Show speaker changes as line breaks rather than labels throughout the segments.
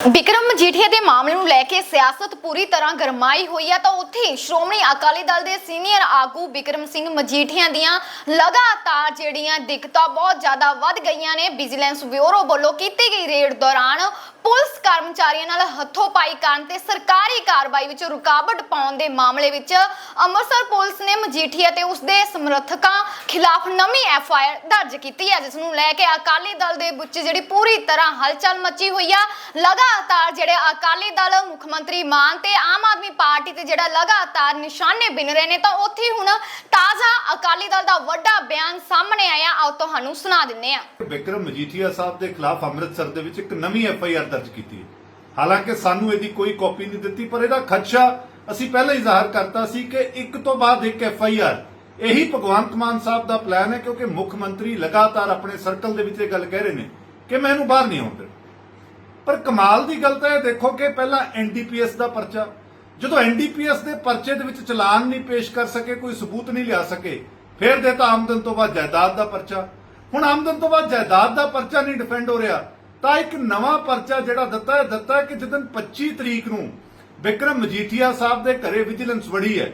ਵਿਕਰਮ ਮਜੀਠੀਆ ਦੇ ਮਾਮਲੇ ਨੂੰ ਲੈ ਕੇ ਸਿਆਸਤ ਪੂਰੀ ਤਰ੍ਹਾਂ ਗਰਮਾਈ ਹੋਈ ਹੈ ਤਾਂ ਉੱਥੇ ਸ਼੍ਰੋਮਣੀ ਅਕਾਲੀ ਦਲ ਦੇ ਸੀਨੀਅਰ ਆਗੂ ਵਿਕਰਮ ਸਿੰਘ ਮਜੀਠੀਆ ਦੀਆਂ ਲਗਾਤਾਰ ਜਿਹੜੀਆਂ ਦਿੱਕਤਾਂ ਬਹੁਤ ਜ਼ਿਆਦਾ ਵੱਧ ਗਈਆਂ ਨੇ। ਵਿਜੀਲੈਂਸ ਬਿਊਰੋ ਵੱਲੋਂ ਕੀਤੀ ਗਈ ਰੇਡ ਦੌਰਾਨ ਪੁਲਿਸ ਕਰਮਚਾਰੀਆਂ ਨਾਲ ਹੱਥੋਂ ਪਾਈ ਕਰਨ ਤੇ ਸਰਕਾਰੀ ਕਾਰਵਾਈ ਵਿੱਚ ਰੁਕਾਵਟ ਪਾਉਣ ਦੇ ਮਾਮਲੇ ਵਿੱਚ ਅੰਮ੍ਰਿਤਸਰ ਪੁਲਿਸ ਨੇ ਮਜੀਠੀਆ ਤੇ ਉਸਦੇ ਸਮਰਥਕਾਂ ਖਿਲਾਫ ਨਵੀਂ ਐਫ ਆਈ ਆਰ ਦਰਜ ਕੀਤੀ ਹੈ, ਜਿਸ ਨੂੰ ਲੈ ਕੇ ਅਕਾਲੀ ਦਲ ਦੇ ਵਿੱਚ ਜਿਹੜੀ ਪੂਰੀ ਤਰ੍ਹਾਂ ਹਲਚਲ ਮਚੀ ਹੋਈ ਆ। ਲਗਾਤਾਰ ਜਿਹੜੇ ਅਕਾਲੀ ਦਲ ਮੁੱਖ ਮੰਤਰੀ ਮਾਨ ਤੇ ਆਮ ਆਦਮੀ ਪਾਰਟੀ ਤੇ ਜਿਹੜਾ ਲਗਾਤਾਰ ਨਿਸ਼ਾਨੇ ਬਿਨ ਰਹੇ ਨੇ, ਤਾਂ ਉੱਥੇ ਹੁਣ ਤਾਜ਼ਾ ਅਕਾਲੀ ਦਲ ਦਾ ਵੱਡਾ ਬਿਆਨ ਸਾਹਮਣੇ ਆਇਆ। ਆਓ ਤੁਹਾਨੂੰ ਸੁਣਾ ਦਿੰਨੇ ਆ
ਵਿਕਰਮ ਮਜੀਠੀਆ ਸਾਹਿਬ ਦੇ ਖਿਲਾਫ ਅੰਮ੍ਰਿਤਸਰ ਦੇ ਵਿੱਚ ਇੱਕ ਨਵੀਂ ਐਫ ਆਈ ਆਰ ਦਰਜ ਕੀਤੀ ਹੈ। ਹਾਲਾਂਕਿ ਸਾਨੂੰ ਇਹਦੀ ਕੋਈ ਕਾਪੀ ਨਹੀਂ ਦਿੱਤੀ, ਪਰ ਇਹਦਾ ਖਦਸ਼ਾ ਅਸੀਂ ਪਹਿਲਾਂ ਹੀ ਜ਼ਾਹਰ ਕਰਤਾ ਸੀ ਕਿ ਇੱਕ ਤੋਂ ਬਾਅਦ ਇੱਕ ਐਫ ਆਈ ਆਰ ਇਹੀ ਭਗਵੰਤ ਮਾਨ ਸਾਹਿਬ ਦਾ ਪਲਾਨ ਹੈ ਕਿਉਂਕਿ ਮੁੱਖ ਮੰਤਰੀ ਲਗਾਤਾਰ ਆਪਣੇ ਸਰਕਲ ਦੇ ਵਿੱਚ ਇਹ ਗੱਲ ਕਹਿ ਰਹੇ ਨੇ ਕਿ ਮੈਂ ਇਹਨੂੰ ਬਾਹਰ ਨਹੀਂ ਆਉਣ ਦੇਣਾ। ਪਰ ਕਮਾਲ ਦੀ ਗੱਲ ਤਾਂ ਇਹ ਦੇਖੋ ਕਿ ਪਹਿਲਾਂ ਐਨਡੀਪੀਐਸ ਦਾ ਪਰਚਾ, ਜਦੋਂ ਐਨਡੀਪੀਐਸ ਦੇ ਪਰਚੇ ਦੇ ਵਿੱਚ ਚਲਾਨ ਨਹੀਂ ਪੇਸ਼ ਕਰ ਸਕੇ, ਕੋਈ ਸਬੂਤ ਨਹੀਂ ਲਿਆ ਸਕੇ, ਫਿਰ ਦੇਤਾ ਆਮਦਨ ਤੋਂ ਬਾਅਦ ਜਾਇਦਾਦ ਦਾ ਪਰਚਾ। ਹੁਣ ਆਮਦਨ ਤੋਂ ਬਾਅਦ ਜਾਇਦਾਦ ਦਾ ਪਰਚਾ ਨਹੀਂ ਡਿਫੈਂਡ ਹੋ ਰਿਹਾ, ਤਾਂ ਇੱਕ ਨਵਾਂ ਪਰਚਾ ਜਿਹੜਾ ਦਿੱਤਾ ਹੈ ਦਿੱਤਾ ਹੈ ਕਿ ਜਦੋਂ 25 ਤਰੀਕ ਨੂੰ ਵਿਕਰਮ ਮਜੀਠੀਆ ਸਾਹਿਬ ਦੇ ਘਰੇ ਵਿਜੀਲੈਂਸ ਵੜੀ ਹੈ।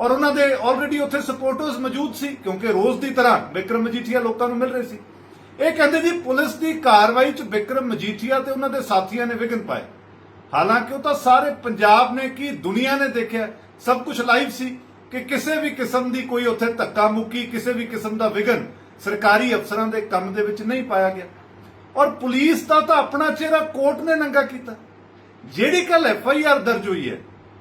ਔਰ ਉਹਨਾਂ ਦੇ ਆਲਰੇਡੀ ਉੱਥੇ ਸਪੋਰਟਰਸ ਮੌਜੂਦ ਸੀ, ਕਿਉਂਕਿ ਰੋਜ਼ ਦੀ ਤਰ੍ਹਾਂ ਵਿਕਰਮ ਮਜੀਠੀਆ ਲੋਕਾਂ ਨੂੰ ਮਿਲ ਰਹੇ ਸੀ। ਇਹ ਕਹਿੰਦੇ ਜੀ, ਪੁਲਿਸ ਦੀ ਕਾਰਵਾਈ 'ਚ ਵਿਕਰਮ ਮਜੀਠੀਆ ਤੇ ਉਹਨਾਂ ਦੇ ਸਾਥੀਆਂ ਨੇ ਵਿਘਨ ਪਾਏ। ਹਾਲਾਂਕਿ ਉਹ ਤਾਂ ਸਾਰੇ ਪੰਜਾਬ ਨੇ ਕੀ ਦੁਨੀਆ ਨੇ ਦੇਖਿਆ, ਸਭ ਕੁਝ ਲਾਈਵ ਸੀ ਕਿ ਕਿਸੇ ਵੀ ਕਿਸਮ ਦੀ ਕੋਈ ਉੱਥੇ ਧੱਕਾ ਮੁੱਕੀ, ਕਿਸੇ ਵੀ ਕਿਸਮ ਦਾ ਵਿਘਨ ਸਰਕਾਰੀ ਅਫਸਰਾਂ ਦੇ ਕੰਮ ਦੇ ਵਿੱਚ ਨਹੀਂ ਪਾਇਆ ਗਿਆ। ਔਰ ਪੁਲਿਸ ਦਾ ਤਾਂ ਆਪਣਾ ਚਿਹਰਾ ਕੋਰਟ ਨੇ ਨੰਗਾ ਕੀਤਾ। ਜਿਹੜੀ ਕੱਲ ਐਫ ਆਈ ਆਰ ਦਰਜ ਹੋਈ ਹੈ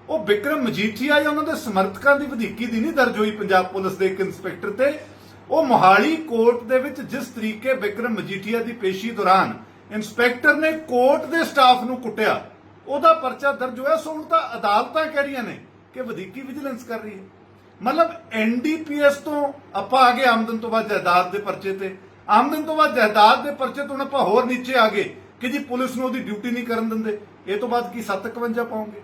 ਉਹ ਵਿਕਰਮ ਮਜੀਠੀਆ ਜਾਂ ਉਹਨਾਂ ਦੇ ਸਮਰਥਕਾਂ ਦੀ ਵਧੀਕੀ ਦੀ ਨਹੀਂ ਦਰਜ ਹੋਈ ਪੰਜਾਬ ਪੁਲਿਸ ਦੇ ਇੱਕ ਇੰਸਪੈਕਟਰ ਤੇ। ਉਹ ਮੋਹਾਲੀ ਕੋਰਟ ਦੇ ਵਿੱਚ ਜਿਸ ਤਰੀਕੇ ਵਿਕਰਮ ਮਜੀਠੀਆ ਦੀ ਪੇਸ਼ੀ ਦੌਰਾਨ ਇੰਸਪੈਕਟਰ ਨੇ ਕੋਰਟ ਦੇ ਸਟਾਫ ਨੂੰ ਕੁੱਟਿਆ, ਉਹਦਾ ਪਰਚਾ ਦਰਜ ਹੋਇਆ, ਸੋ ਹੁਣ ਤਾਂ ਅਦਾਲਤਾਂ ਕਹਿ ਰਹੀਆਂ ਨੇ ਕਿ ਵਧੀਕੀ ਵਿਜੀਲੈਂਸ ਕਰ ਰਹੀ ਹੈ। ਮਤਲਬ ਐਨਡੀਪੀਐਸ ਤੋਂ ਆਪਾਂ ਆ ਗਏ ਆਮਦਨ ਤੋਂ ਬਾਅਦ ਜਾਇਦਾਦ ਦੇ ਪਰਚੇ ਤੇ। ਆਮਦਨ ਤੋਂ ਬਾਅਦ ਜਾਇਦਾਦ ਦੇ ਪਰਚੇ ਤੋਂ ਹੁਣ ਆਪਾਂ ਹੋਰ ਨੀਚੇ ਆ ਗਏ ਕਿ ਜੀ ਪੁਲਿਸ ਨੂੰ ਉਹਦੀ ਡਿਊਟੀ ਨਹੀਂ ਕਰਨ ਦਿੰਦੇ। ਇਹ ਤੋਂ ਬਾਅਦ ਕੀ 751 ਪਾਉਂਗੇ?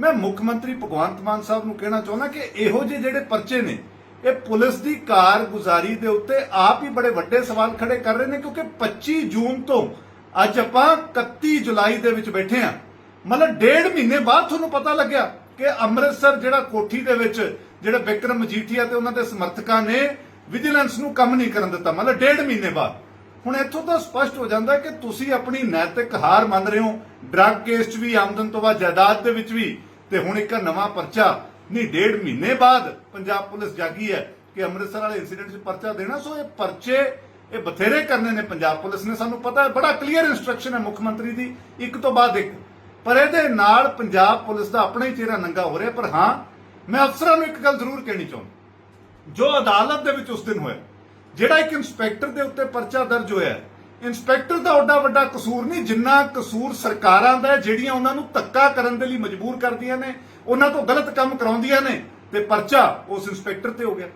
ਮੈਂ ਮੁੱਖ ਮੰਤਰੀ ਭਗਵੰਤ ਮਾਨ ਸਾਹਿਬ ਨੂੰ ਕਹਿਣਾ ਚਾਹੁੰਦਾ ਕਿ ਇਹੋ ਜਿਹੇ ਜਿਹੜੇ ਪਰਚੇ ਨੇ, ਇਹ ਪੁਲਿਸ ਦੀ ਕਾਰਗੁਜ਼ਾਰੀ ਦੇ ਉੱਤੇ ਆਪ ਹੀ ਬੜੇ ਵੱਡੇ ਸਵਾਲ ਖੜੇ ਕਰ ਰਹੇ ਨੇ ਕਿਉਂਕਿ 25 ਜੂਨ ਤੋਂ ਅੱਜ ਆਪਾਂ 31 ਜੁਲਾਈ ਦੇ ਵਿੱਚ ਬੈਠੇ ਆ ਮਤਲਬ ਡੇਢ ਮਹੀਨੇ ਬਾਅਦ ਤੁਹਾਨੂੰ ਪਤਾ ਲੱਗਿਆ ਕਿ ਅੰਮ੍ਰਿਤਸਰ ਜਿਹੜਾ ਕੋਠੀ ਦੇ ਵਿੱਚ ਜਿਹੜੇ ਵਿਕਰਮ ਮਜੀਠੀਆ ਤੇ ਉਹਨਾਂ ਦੇ ਸਮਰਥਕਾਂ ਨੇ ਵਿਜੀਲੈਂਸ ਨੂੰ ਕੰਮ ਨਹੀਂ ਕਰਨ ਦਿੱਤਾ, ਮਤਲਬ ਡੇਢ ਮਹੀਨੇ ਬਾਅਦ। ਹੁਣ ਇੱਥੋਂ ਤਾਂ ਸਪਸ਼ਟ ਹੋ ਜਾਂਦਾ ਕਿ ਤੁਸੀਂ ਆਪਣੀ ਨੈਤਿਕ ਹਾਰ ਮੰਨ ਰਹੇ ਹੋ, ਡਰੱਗ ਕੇਸ 'ਚ ਵੀ, ਆਮਦਨ ਤੋਂ ਬਾਅਦ ਜਾਇਦਾਦ ਦੇ ਵਿੱਚ ਵੀ। ਤੇ ਹੁਣ ਇੱਕ ਨਵਾਂ ਪਰਚਾ, ਨਹੀਂ, ਡੇਢ ਮਹੀਨੇ ਬਾਅਦ ਪੰਜਾਬ ਪੁਲਿਸ ਜਾਗੀ ਹੈ ਕਿ ਅੰਮ੍ਰਿਤਸਰ ਵਾਲੇ ਇਨਸੀਡੈਂਟ 'ਚ ਪਰਚਾ ਦੇਣਾ। ਸੋ ਇਹ ਪਰਚੇ ਇਹ ਬਥੇਰੇ ਕਰਨੇ ਨੇ ਪੰਜਾਬ ਪੁਲਿਸ ਨੇ। ਸਾਨੂੰ ਪਤਾ ਹੈ, ਬੜਾ ਕਲੀਅਰ ਇਨਸਟਰਕਸ਼ਨ ਹੈ ਮੁੱਖ ਮੰਤਰੀ ਦੀ, ਇੱਕ ਤੋਂ ਬਾਅਦ ਇੱਕ। ਪਰ ਇਹਦੇ ਨਾਲ ਪੰਜਾਬ ਪੁਲਿਸ ਦਾ ਆਪਣਾ ਹੀ ਚਿਹਰਾ ਨੰਗਾ ਹੋ ਰਿਹਾ ਪਰ ਹਾਂ, ਮੈਂ ਅਫਸਰਾਂ ਨੂੰ ਇੱਕ ਗੱਲ ਜ਼ਰੂਰ ਕਹਿਣੀ ਚਾਹੁੰਦਾ। ਜੋ ਅਦਾਲਤ ਦੇ ਵਿੱਚ ਉਸ ਦਿਨ ਹੋਇਆ, ਜਿਹੜਾ ਇੱਕ ਇੰਸਪੈਕਟਰ ਦੇ ਉੱਤੇ ਪਰਚਾ ਦਰਜ ਹੋਇਆ ਹੈ, ਇੰਸਪੈਕਟਰ ਦਾ ਓਡਾ ਵੱਡਾ ਕਸੂਰ ਨਹੀਂ ਜਿੰਨਾ ਕਸੂਰ ਸਰਕਾਰਾਂ ਦਾ ਜਿਹੜੀਆਂ ਉਹਨਾਂ ਨੂੰ ਧੱਕਾ ਕਰਨ ਦੇ ਲਈ ਮਜਬੂਰ ਕਰਦੀਆਂ ਨੇ ਉਹਨਾਂ ਤੋਂ ਗਲਤ ਕੰਮ ਕਰਾਉਂਦੀਆਂ ਨੇ ਤੇ ਪਰਚਾ ਉਸ ਇੰਸਪੈਕਟਰ ਤੇ ਹੋ ਗਿਆ।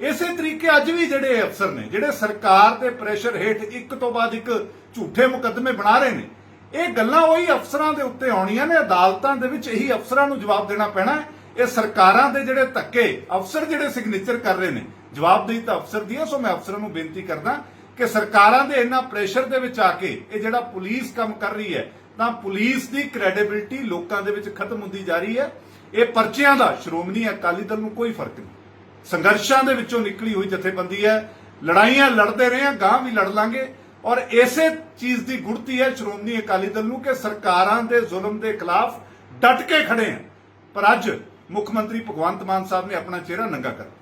ਇਸੇ ਤਰੀਕੇ ਅੱਜ ਵੀ ਜਿਹੜੇ ਅਫਸਰ ਨੇ ਜਿਹੜੇ ਸਰਕਾਰ ਦੇ ਪ੍ਰੈਸ਼ਰ ਹੇਠ ਇੱਕ ਤੋਂ ਬਾਅਦ ਇੱਕ ਝੂਠੇ ਮੁਕੱਦਮੇ ਬਣਾ ਰਹੇ ਨੇ ਇਹ ਗੱਲਾਂ ਉਹੀ ਅਫਸਰਾਂ ਦੇ ਉੱਤੇ ਆਉਣੀਆਂ ਨੇ ਅਦਾਲਤਾਂ ਦੇ ਵਿੱਚ ਇਹੀ ਅਫਸਰਾਂ ਨੂੰ ਜਵਾਬ ਦੇਣਾ ਪੈਣਾ ਇਹ ਸਰਕਾਰਾਂ ਦੇ ਜਿਹੜੇ ਧੱਕੇ ਅਫਸਰ ਜਿਹੜੇ ਸਿਗਨੇਚਰ ਕਰ ਰਹੇ ਨੇ ਜਵਾਬਦੇਹੀ ਤਾਂ ਅਫਸਰ ਦੀ ਹੈ ਸੋ ਮੈਂ ਅਫਸਰਾਂ ਨੂੰ ਬੇਨਤੀ ਕਰਦਾ ਕਿ ਸਰਕਾਰਾਂ ਦੇ ਇੰਨਾ ਪ੍ਰੈਸ਼ਰ ਦੇ ਵਿੱਚ ਆ ਕੇ ਇਹ ਜਿਹੜਾ ਪੁਲਿਸ ਕੰਮ ਕਰ ਰਹੀ ਹੈ, ਤਾਂ ਪੁਲਿਸ ਦੀ ਕ੍ਰੈਡੀਬਿਲਟੀ ਲੋਕਾਂ ਦੇ ਵਿੱਚ ਖਤਮ ਹੁੰਦੀ ਜਾ ਰਹੀ ਹੈ। ਇਹ ਪਰਚਿਆਂ ਦਾ ਸ਼੍ਰੋਮਣੀ ਅਕਾਲੀ ਦਲ ਨੂੰ ਕੋਈ ਫ਼ਰਕ ਨਹੀਂ। ਸੰਘਰਸ਼ਾਂ ਦੇ ਵਿੱਚੋਂ ਨਿਕਲੀ ਹੋਈ ਜਥੇਬੰਦੀ ਹੈ। ਲੜਾਈਆਂ ਲੜਦੇ ਰਹੇ ਹਾਂ ਗਾਂ ਵੀ ਲੜ ਲਾਂਗੇ। ਔਰ ਇਸੇ ਚੀਜ਼ ਦੀ ਗੁੜਤੀ ਹੈ ਸ਼੍ਰੋਮਣੀ ਅਕਾਲੀ ਦਲ ਨੂੰ ਕਿ ਸਰਕਾਰਾਂ ਦੇ ਜ਼ੁਲਮ ਦੇ ਖਿਲਾਫ ਡਟ ਕੇ ਖੜੇ ਹਾਂ। ਪਰ ਅੱਜ ਮੁੱਖ ਮੰਤਰੀ ਭਗਵੰਤ ਮਾਨ ਸਾਹਿਬ ਨੇ ਆਪਣਾ ਚਿਹਰਾ ਨੰਗਾ ਕਰ